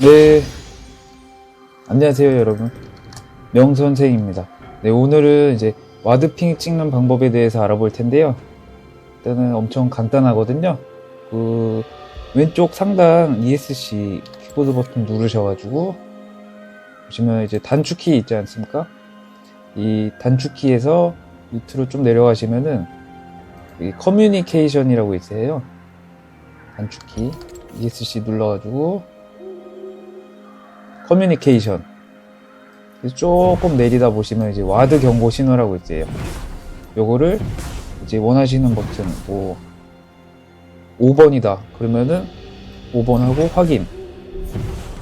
네. 안녕하세요, 여러분. 명선생입니다. 네, 오늘은 이제 와드핑 찍는 방법에 대해서 알아볼 텐데요. 일단은 엄청 간단하거든요. 그, 왼쪽 상단 ESC 키보드 버튼 누르셔가지고, 보시면 이제 단축키 있지 않습니까? 이 단축키에서 밑으로 좀 내려가시면은, 이 커뮤니케이션이라고 있어요. 단축키. ESC 눌러가지고, 커뮤니케이션. 조금 내리다 보시면 이제 와드 경고 신호라고 있어요. 요거를 이제 원하시는 버튼, 뭐, 5번이다. 그러면은 5번 하고 확인.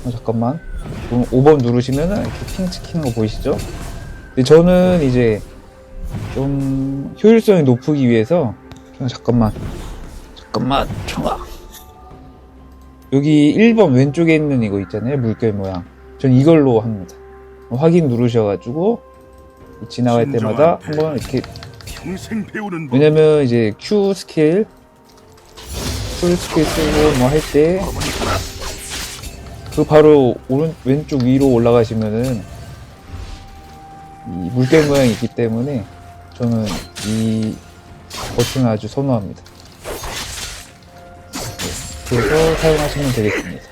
어, 잠깐만. 그럼 5번 누르시면은 이렇게 핑 찍히는 거 보이시죠? 근데 저는 이제 좀 효율성이 높기 위해서 어, 잠깐만. 잠깐만. 청아. 여기 1번 왼쪽에 있는 이거 있잖아요. 물결 모양. 전 이걸로 합니다. 확인 누르셔가지고 지나갈 때마다 한번 이렇게. 왜냐면 이제 Q 스킬 Q 스킬 쓰고 뭐 할 때 그 바로 오른 왼쪽 위로 올라가시면은 이 물결 모양이 있기 때문에 저는 이 버튼을 아주 선호합니다. 네, 그래서 사용하시면 되겠습니다.